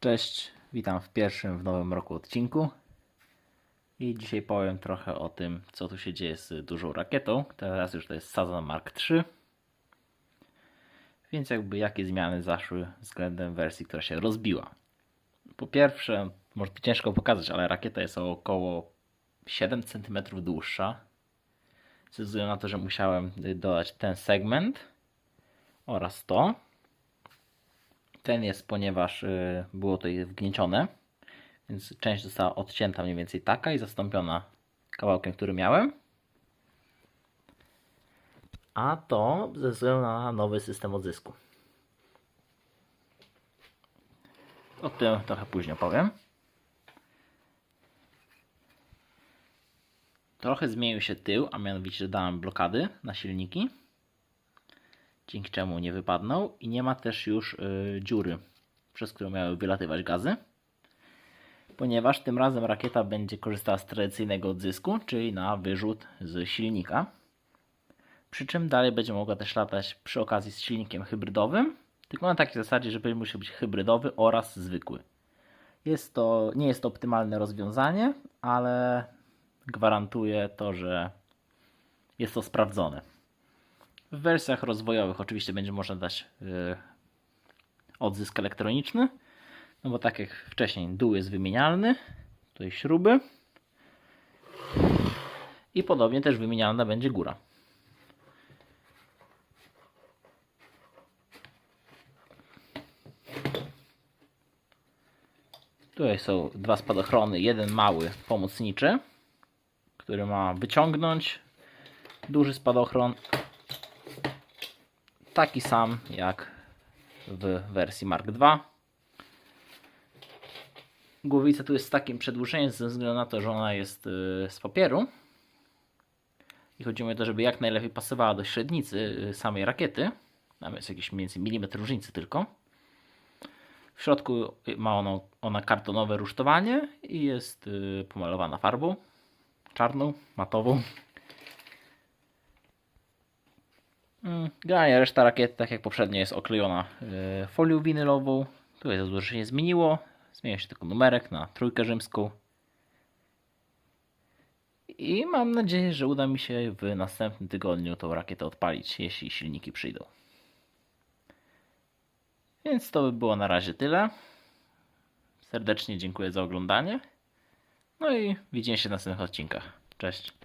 Cześć, witam w pierwszym w nowym roku odcinku. I dzisiaj powiem trochę o tym, co tu się dzieje z dużą rakietą. Teraz już to jest Sazan Mark III. Więc jakby jakie zmiany zaszły względem wersji, która się rozbiła. Po pierwsze, może to ciężko pokazać, ale rakieta jest około 7 cm dłuższa. Ze względu na to, że musiałem dodać ten segment oraz to. Ten jest, ponieważ y, było tutaj wgniecione, więc część została odcięta mniej więcej taka i zastąpiona kawałkiem, który miałem. A to ze względu na nowy system odzysku. O tym trochę później powiem. Trochę zmienił się tył, a mianowicie dałem blokady na silniki dzięki czemu nie wypadną i nie ma też już y, dziury, przez którą miały wylatywać gazy, ponieważ tym razem rakieta będzie korzystała z tradycyjnego odzysku, czyli na wyrzut z silnika. Przy czym dalej będzie mogła też latać przy okazji z silnikiem hybrydowym, tylko na takiej zasadzie, że musi być hybrydowy oraz zwykły. Jest to, nie jest to optymalne rozwiązanie, ale gwarantuję to, że jest to sprawdzone. W wersjach rozwojowych oczywiście będzie można dać yy, odzysk elektroniczny, no bo tak jak wcześniej dół jest wymienialny, tutaj śruby i podobnie też wymienialna będzie góra. Tutaj są dwa spadochrony, jeden mały pomocniczy, który ma wyciągnąć duży spadochron taki sam jak w wersji Mark II. Głowica tu jest z takim przedłużeniem ze względu na to, że ona jest y, z papieru. I chodzi mi o to, żeby jak najlepiej pasowała do średnicy y, samej rakiety. Tam jest jakiś mniej więcej milimetr różnicy tylko. W środku ma ona kartonowe rusztowanie i jest y, pomalowana farbą czarną, matową. Generalnie reszta rakiety, tak jak poprzednio, jest oklejona y, folią winylową. Tu jest dużo się nie zmieniło. Zmienił się tylko numerek na trójkę rzymską. I mam nadzieję, że uda mi się w następnym tygodniu tą rakietę odpalić, jeśli silniki przyjdą. Więc to by było na razie tyle. Serdecznie dziękuję za oglądanie. No i widzimy się w następnych odcinkach. Cześć.